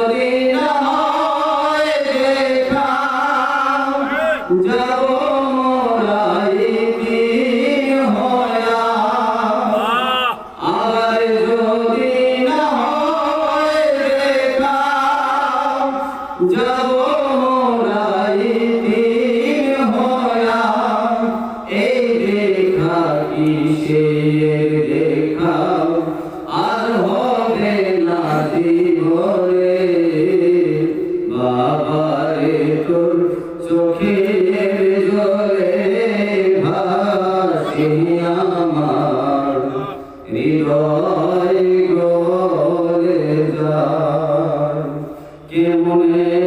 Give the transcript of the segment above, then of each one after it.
নদী কে মনে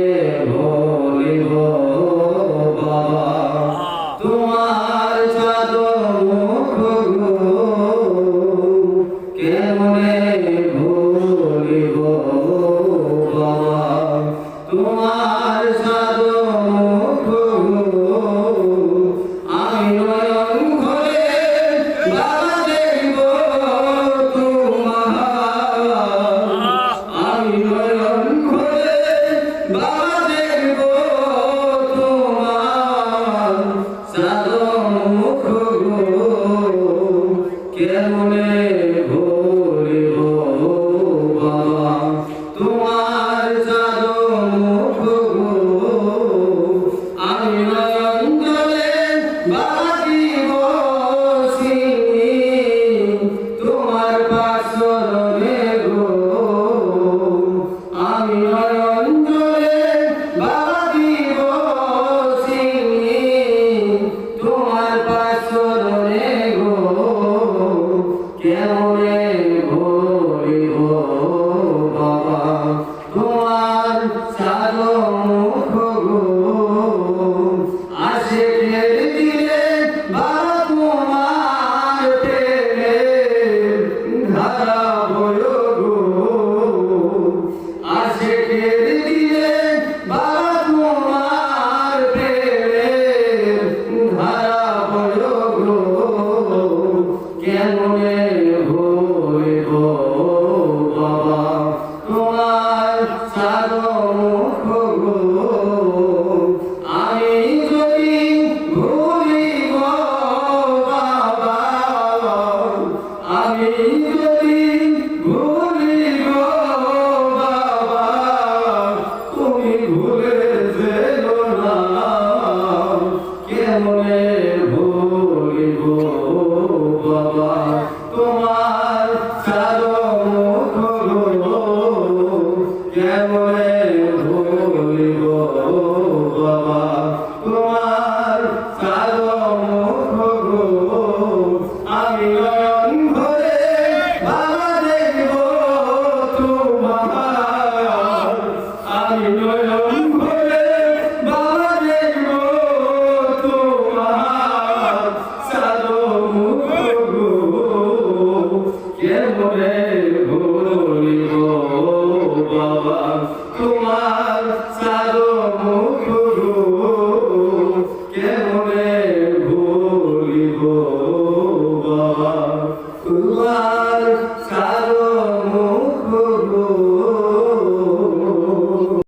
يهدون বাবা তোমার সারো মুখ কেমনে ভুলিব?